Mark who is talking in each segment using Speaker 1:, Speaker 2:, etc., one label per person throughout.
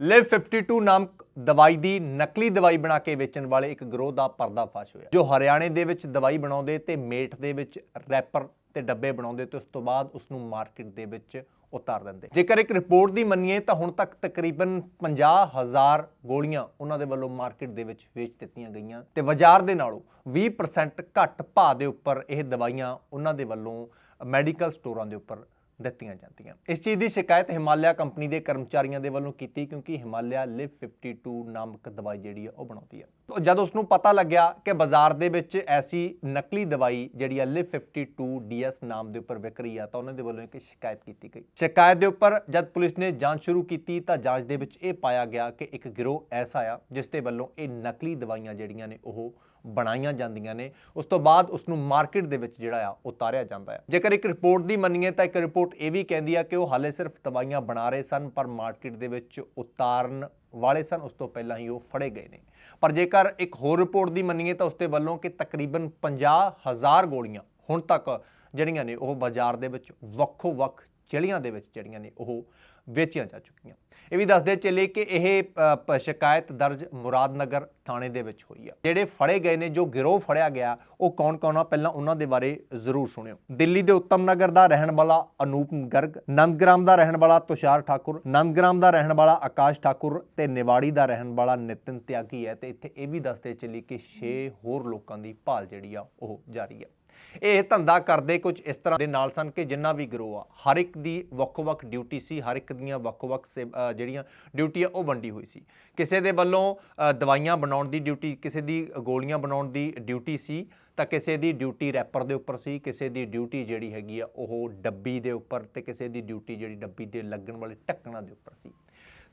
Speaker 1: ਲਿਵ 52 ਨਾਮਕ ਦਵਾਈ ਦੀ ਨਕਲੀ ਦਵਾਈ ਬਣਾ ਕੇ ਵੇਚਣ ਵਾਲੇ ਇੱਕ ਗਰੋਹ ਦਾ ਪਰਦਾਫਾਸ਼ ਹੋਇਆ। ਜੋ ਹਰਿਆਣੇ ਦੇ ਵਿੱਚ ਦਵਾਈ ਬਣਾਉਂਦੇ ਤੇ ਮੇਟ ਦੇ ਵਿੱਚ ਰੈਪਰ ਤੇ ਡੱਬੇ ਬਣਾਉਂਦੇ ਤੇ ਉਸ ਤੋਂ ਬਾਅਦ ਉਸ ਨੂੰ ਮਾਰਕੀਟ ਦੇ ਵਿੱਚ ਉਤਾਰ ਦਿੰਦੇ। ਜੇਕਰ ਇੱਕ ਰਿਪੋਰਟ ਦੀ ਮੰਨੀਏ ਤਾਂ ਹੁਣ ਤੱਕ ਤਕਰੀਬਨ 50000 ਗੋਲੀਆਂ ਉਹਨਾਂ ਦੇ ਵੱਲੋਂ ਮਾਰਕੀਟ ਦੇ ਵਿੱਚ ਵੇਚ ਦਿੱਤੀਆਂ ਗਈਆਂ ਤੇ ਬਾਜ਼ਾਰ ਦੇ ਨਾਲੋਂ 20% ਘੱਟ ਭਾਅ ਦੇ ਉੱਪਰ ਇਹ ਦਵਾਈਆਂ ਉਹਨਾਂ ਦੇ ਵੱਲੋਂ ਮੈਡੀਕਲ ਸਟੋਰਾਂ ਦੇ ਉੱਪਰ ਦਿੱਤੀਆਂ ਜਾਂਦੀਆਂ। ਇਸ ਚੀਜ਼ ਦੀ ਸ਼ਿਕਾਇਤ ਹਿਮਾਲਿਆ ਕੰਪਨੀ ਦੇ ਕਰਮਚਾਰੀਆਂ ਦੇ ਵੱਲੋਂ ਕੀਤੀ ਕਿਉਂਕਿ ਹਿਮਾਲਿਆ ਲਿਵ 52 ਨਾਮਕ ਦਵਾਈ ਜਿਹੜੀ ਆ, ਉਹ ਬਣਾਉਂਦੀ ਹੈ ਜਦ ਉਸ ਨੂੰ ਪਤਾ ਲੱਗਿਆ ਕਿ ਬਾਜ਼ਾਰ ਦੇ ਵਿੱਚ ਐਸੀ ਨਕਲੀ ਦਵਾਈ ਜਿਹੜੀ ਆ, ਲਿਵ 52 ਡੀਐਸ ਨਾਮ ਦੇ ਉੱਪਰ ਵਿਕ ਰਹੀ ਆ, ਤਾਂ ਉਹਨਾਂ ਦੇ ਵੱਲੋਂ ਇੱਕ ਸ਼ਿਕਾਇਤ ਕੀਤੀ ਗਈ। ਸ਼ਿਕਾਇਤ ਦੇ ਉੱਪਰ ਜਦ ਪੁਲਿਸ ਨੇ ਜਾਂਚ ਸ਼ੁਰੂ ਕੀਤੀ, ਤਾਂ ਜਾਂਚ ਦੇ ਵਿੱਚ ਇਹ ਪਾਇਆ ਗਿਆ ਕਿ ਇੱਕ ਗਿਰੋਹ ਐਸਾ ਆ, ਜਿਸ ਦੇ ਵੱਲੋਂ ਇਹ ਨਕਲੀ ਦਵਾਈਆਂ ਜਿਹੜੀਆਂ ਨੇ, ਉਹ ਬਣਾਈਆਂ ਜਾਂਦੀਆਂ ਨੇ, ਉਸ ਤੋਂ ਬਾਅਦ ਉਸ ਨੂੰ ਮਾਰਕੀਟ ਦੇ ਵਿੱਚ ਜਿਹੜਾ ਆ, ਉਤਾਰਿਆ ਜਾਂਦਾ ਹੈ। ਜੇਕਰ ਇੱਕ ਰਿਪੋਰਟ ਦੀ ਮੰਨੀਏ ਤਾਂ ਇੱਕ ਰਿਪੋਰਟ ਇਹ ਵੀ ਕਹਿੰਦੀ ਆ ਕਿ ਉਹ ਹਾਲੇ ਸਿਰਫ ਦਵਾਈਆਂ ਬਣਾ ਰਹੇ ਸਨ, ਪਰ ਮਾਰਕੀਟ ਦੇ ਵਿੱਚ ਉਤਾਰਨ ਵਾਲੇ ਸਨ, ਉਸ ਤੋਂ ਪਹਿਲਾਂ ਹੀ ਉਹ ਫੜੇ ਗਏ ਨੇ। ਪਰ ਜੇਕਰ ਇੱਕ ਹੋਰ ਰਿਪੋਰਟ ਦੀ ਮੰਨੀਏ ਤਾਂ ਉਸ ਦੇ ਵੱਲੋਂ ਕਿ ਤਕਰੀਬਨ 50000 ਗੋਲੀਆਂ ਹੁਣ ਤੱਕ ਜਿਹੜੀਆਂ ਨੇ ਉਹ ਬਾਜ਼ਾਰ ਦੇ ਵਿੱਚ ਵੱਖੋ ਵੱਖ ਚਿਲੀਆਂ ਦੇ ਵਿੱਚ ਜਿਹੜੀਆਂ ਨੇ ਉਹ ਵੇਚੀਆਂ ਜਾ ਚੁੱਕੀਆਂ। ਇਹ ਵੀ ਦੱਸਦੇ ਚੱਲੇ ਕਿ ਇਹ ਸ਼ਿਕਾਇਤ ਦਰਜ ਮੁਰਾਦਨਗਰ ਥਾਣੇ ਦੇ ਵਿੱਚ ਹੋਈ ਆ। ਜਿਹੜੇ ਫੜੇ ਗਏ ਨੇ, ਜੋ ਗਿਰੋਹ ਫੜਿਆ ਗਿਆ, ਉਹ ਕੌਣ-ਕੌਣ ਆ, ਪਹਿਲਾਂ ਉਹਨਾਂ ਦੇ ਬਾਰੇ ਜ਼ਰੂਰ ਸੁਣਿਓ। ਦਿੱਲੀ ਦੇ ਉੱਤਮ ਨਗਰ ਦਾ ਰਹਿਣ ਵਾਲਾ ਅਨੂਪ ਗਰਗ, ਨੰਦਗ੍ਰਾਮ ਦਾ ਰਹਿਣ ਵਾਲਾ ਤੁਸ਼ਾਰ ਠਾਕੁਰ, ਨੰਦਗ੍ਰਾਮ ਦਾ ਰਹਿਣ ਵਾਲਾ ਆਕਾਸ਼ ਠਾਕੁਰ ਤੇ ਨਿਵਾੜੀ ਦਾ ਰਹਿਣ ਵਾਲਾ ਨਿਤਿਨ ਤਿਆਗੀ ਹੈ। ਤੇ ਇੱਥੇ ਇਹ ਵੀ ਦੱਸਦੇ ਚੱਲੀ ਕਿ 6 ਹੋਰ ਲੋਕਾਂ ਦੀ ਭਾਲ ਜਿਹੜੀ ਆ, ਉਹ ਜਾਰੀ ਹੈ ਇਹ ਧੰਦਾ ਕਰਦੇ ਕੁਝ ਇਸ ਤਰ੍ਹਾਂ ਦੇ ਨਾਲ ਸਨ ਕਿ ਜਿੰਨਾ ਵੀ ਗਰੋਹ ਆ, ਹਰ ਇੱਕ ਦੀ ਵੱਖੋ-ਵੱਖ ਡਿਊਟੀ ਸੀ, ਹਰ ਇੱਕ ਦੀਆਂ ਵੱਖੋ-ਵੱਖ ਸੇ- ਜਿਹੜੀਆਂ ਡਿਊਟੀ ਆ, ਉਹ ਵੰਡੀ ਹੋਈ ਸੀ। ਕਿਸੇ ਦੇ ਵੱਲੋਂ ਦਵਾਈਆਂ ਬਣਾਉਣ ਦੀ ਡਿਊਟੀ, ਕਿਸੇ ਦੀ ਗੋਲੀਆਂ ਬਣਾਉਣ ਦੀ ਡਿਊਟੀ ਸੀ, ਤਾਂ ਕਿਸੇ ਦੀ ਡਿਊਟੀ ਰੈਪਰ ਦੇ ਉੱਪਰ ਸੀ, ਕਿਸੇ ਦੀ ਡਿਊਟੀ ਜਿਹੜੀ ਹੈਗੀ ਆ, ਉਹ ਡੱਬੀ ਦੇ ਉੱਪਰ ਤੇ ਕਿਸੇ ਦੀ ਡਿਊਟੀ ਜਿਹੜੀ ਡੱਬੀ ਦੇ ਲੱਗਣ ਵਾਲੇ ਢੱਕਣਾਂ ਦੇ ਉੱਪਰ ਸੀ।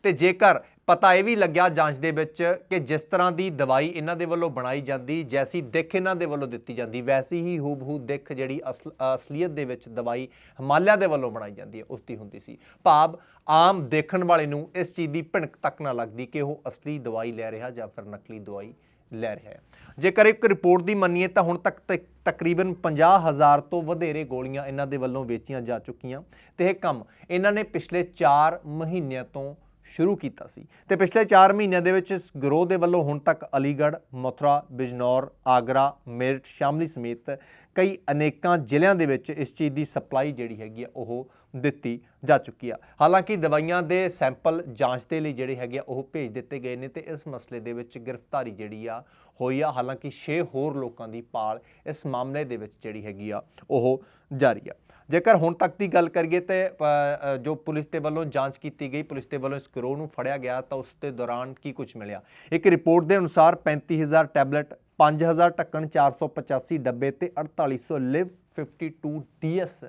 Speaker 1: ਤੇ ਜੇਕਰ ਪਤਾ ਇਹ ਵੀ ਲੱਗਿਆ ਜਾਂਚ ਦੇ ਵਿੱਚ ਕਿ ਜਿਸ ਤਰ੍ਹਾਂ ਦੀ ਦਵਾਈ ਇਹਨਾਂ ਦੇ ਵੱਲੋਂ ਬਣਾਈ ਜਾਂਦੀ, ਜੈਸੀ ਦਿੱਖ ਇਹਨਾਂ ਦੇ ਵੱਲੋਂ ਦਿੱਤੀ ਜਾਂਦੀ, ਵੈਸੀ ਹੀ ਹੂਬਹੂ ਦਿੱਖ ਜਿਹੜੀ ਅਸਲ, ਅਸਲੀਅਤ ਦੇ ਵਿੱਚ ਦਵਾਈ ਹਿਮਾਲਿਆ ਦੇ ਵੱਲੋਂ ਬਣਾਈ ਜਾਂਦੀ ਹੈ ਉਸ ਦੀ ਹੁੰਦੀ ਸੀ। ਭਾਵ ਆਮ ਦੇਖਣ ਵਾਲੇ ਨੂੰ ਇਸ ਚੀਜ਼ ਦੀ ਭਿਣਕ ਤੱਕ ਨਾ ਲੱਗਦੀ ਕਿ ਉਹ ਅਸਲੀ ਦਵਾਈ ਲੈ ਰਿਹਾ ਜਾਂ ਫਿਰ ਨਕਲੀ ਦਵਾਈ ਲੈ ਰਿਹਾ ਹੈ। ਜੇਕਰ ਇੱਕ ਰਿਪੋਰਟ ਦੀ ਮੰਨੀਏ ਤਾਂ ਹੁਣ ਤੱਕ ਤਕ- ਤਕਰੀਬਨ 50000 ਤੋਂ ਵਧੇਰੇ ਗੋਲੀਆਂ ਇਹਨਾਂ ਦੇ ਵੱਲੋਂ ਵੇਚੀਆਂ ਜਾ ਚੁੱਕੀਆਂ। ਤੇ ਇਹ ਕੰਮ ਇਹਨਾਂ ਨੇ ਪਿਛਲੇ 4 ਮਹੀਨਿਆਂ ਤੋਂ ਸ਼ੁਰੂ ਕੀਤਾ ਸੀ। ਤੇ ਪਿਛਲੇ 4 ਮਹੀਨਿਆਂ ਦੇ ਵਿੱਚ ਇਸ ਗਰੋਹ ਦੇ ਵੱਲੋਂ ਹੁਣ ਤੱਕ ਅਲੀਗੜ੍ਹ, ਮਥੁਰਾ, ਬਿਜਨੌਰ, ਆਗਰਾ, ਮੇਰਠ ਸ਼ਾਮਲੀ ਸਮੇਤ ਕਈ ਅਨੇਕਾਂ ਜ਼ਿਲ੍ਹਿਆਂ ਦੇ ਵਿੱਚ ਇਸ ਚੀਜ਼ ਦੀ ਸਪਲਾਈ ਜਿਹੜੀ ਹੈਗੀ ਆ, ਉਹ ਦਿੱਤੀ ਜਾ ਚੁੱਕੀ ਆ। ਹਾਲਾਂਕਿ ਦਵਾਈਆਂ ਦੇ ਸੈਂਪਲ ਜਾਂਚ ਦੇ ਲਈ ਜਿਹੜੇ ਹੈਗੇ ਆ, ਉਹ ਭੇਜ ਦਿੱਤੇ ਗਏ ਨੇ ਤੇ ਇਸ ਮਸਲੇ ਦੇ ਵਿੱਚ ਗ੍ਰਿਫਤਾਰੀ ਜਿਹੜੀ ਆ, ਹੋਈ ਆ। ਹਾਲਾਂਕਿ 6 ਹੋਰ ਲੋਕਾਂ ਦੀ ਪਾਲ ਇਸ ਮਾਮਲੇ ਦੇ ਵਿੱਚ ਜਿਹੜੀ ਹੈਗੀ ਆ, ਉਹ ਜਾਰੀ ਆ। ਜੇਕਰ ਹੁਣ ਤੱਕ ਦੀ ਗੱਲ ਕਰੀਏ ਤੇ ਜੋ ਪੁਲਿਸ ਦੇ ਵੱਲੋਂ ਜਾਂਚ ਕੀਤੀ ਗਈ, ਪੁਲਿਸ ਦੇ ਵੱਲੋਂ ਇਸ ਗਰੋਹ ਨੂੰ ਫੜਿਆ ਗਿਆ ਤਾਂ ਉਸ ਦੇ ਦੌਰਾਨ ਕੀ ਕੁਝ ਮਿਲਿਆ? ਇੱਕ ਰਿਪੋਰਟ ਦੇ ਅਨੁਸਾਰ 35000 ਟੈਬਲੇਟ 5000 ਢੱਕਣ 485 ਡੱਬੇ ਤੇ 4800 ਲਿਵ 52 ਡੀਐਸ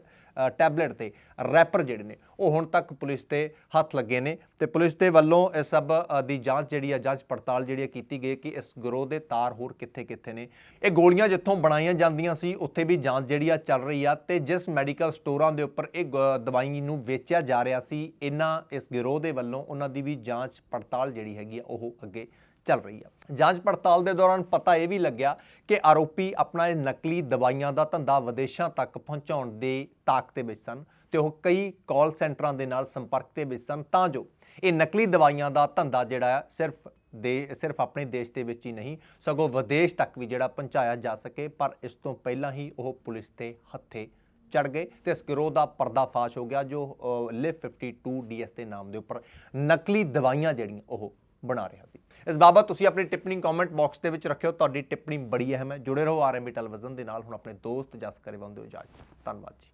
Speaker 1: ਟੈਬਲੇਟ ਤੇ ਰੈਪਰ ਜਿਹੜੇ ਨੇ, ਉਹ ਹੁਣ ਤੱਕ ਪੁਲਿਸ ਤੇ ਹੱਥ ਲੱਗੇ ਨੇ ਤੇ ਪੁਲਿਸ ਦੇ ਵੱਲੋਂ ਇਸ ਸਭ ਦੀ ਜਾਂਚ ਜਿਹੜੀ ਆ, ਜਾਂਚ ਪੜਤਾਲ ਜਿਹੜੀ ਆ ਕੀਤੀ ਗਈ ਕਿ ਇਸ ਗਰੋਹ ਦੇ ਤਾਰ ਹੋਰ ਕਿੱਥੇ-ਕਿੱਥੇ ਨੇ। ਇਹ ਗੋਲੀਆਂ ਜਿੱਥੋਂ ਬਣਾਈਆਂ ਜਾਂਦੀਆਂ ਸੀ, ਉੱਥੇ ਵੀ ਜਾਂਚ ਜਿਹੜੀ ਆ ਚੱਲ ਰਹੀ ਆ ਤੇ ਜਿਸ ਮੈਡੀਕਲ ਸਟੋਰਾਂ ਦੇ ਉੱਪਰ ਇਹ ਗ- ਦਵਾਈ ਨੂੰ ਵੇਚਿਆ ਜਾ ਰਿਹਾ ਸੀ, ਇਹਨਾਂ, ਇਸ ਗਿਰੋਹ ਦੇ ਵੱਲੋਂ ਉਹਨਾਂ ਦੀ ਵੀ ਜਾਂਚ ਪੜਤਾਲ ਜਿਹੜੀ ਹੈਗੀ ਆ, ਉਹ ਅੱਗੇ ਚੱਲ ਰਹੀ ਆ। ਜਾਂਚ ਪੜਤਾਲ ਦੇ ਦੌਰਾਨ ਪਤਾ ਇਹ ਵੀ ਲੱਗਿਆ ਕਿ ਆਰੋਪੀ ਆਪਣਾ ਇਹ ਨਕਲੀ ਦਵਾਈਆਂ ਦਾ ਧੰਦਾ ਵਿਦੇਸ਼ ਤੱਕ ਪਹੁੰਚਾਉਣ ਦੀ ਤਾਕ ਦੇ ਵਿੱਚ ਸਨ ਤੇ ਉਹ ਕਈ ਕਾਲ ਸੈਂਟਰਾਂ ਦੇ ਨਾਲ ਸੰਪਰਕ ਦੇ ਵਿੱਚ ਸਨ। ਤਾਂ ਜੋ ਇਹ ਨਕਲੀ ਦਵਾਈਆਂ ਦਾ ਧੰਦਾ ਜਿਹੜਾ ਹੈ ਸਿਰਫ ਦੇ ਸਿਰਫ ਆਪਣੇ ਦੇਸ਼ ਦੇ ਵਿੱਚ ਹੀ ਨਹੀਂ, ਸਗੋਂ ਵਿਦੇਸ਼ ਤੱਕ ਵੀ ਜਿਹੜਾ ਪਹੁੰਚਾਇਆ ਜਾ ਸਕੇ, ਪਰ ਇਸ ਤੋਂ ਪਹਿਲਾਂ ਹੀ ਉਹ ਪੁਲਿਸ ਦੇ ਹੱਥੇ ਚੜ ਗਏ ਤੇ ਇਸ ਗਿਰੋਹ ਦਾ ਪਰਦਾਫਾਸ਼ ਹੋ ਗਿਆ, ਜੋ ਲਿਵ 52 ਡੀਐਸ ਦੇ ਨਾਮ ਦੇ ਉੱਪਰ ਨਕਲੀ ਦਵਾਈਆਂ ਜਿਹੜੀਆਂ ਉਹ ਬਣਾ ਰਿਹਾ ਸੀ। ਇਸ ਬਾਬਤ ਤੁਸੀਂ ਆਪਣੀ ਟਿੱਪਣੀ ਕਮੈਂਟ ਬਾਕਸ ਦੇ ਵਿੱਚ ਰੱਖਿਓ। ਤੁਹਾਡੀ ਟਿੱਪਣੀ ਬੜੀ ਅਹਿਮ ਹੈ। ਜੁੜੇ ਰਹੋ ਆਰਐਮਬੀ ਟੈਲੀਵਿਜ਼ਨ ਦੇ ਨਾਲ। ਹੁਣ ਆਪਣੇ ਦੋਸਤ ਜਸ ਕਰੇ ਬੰਦੇ ਹੋ ਇਜਾਜ਼ਤ ਧੰਨਵਾਦ ਜੀ।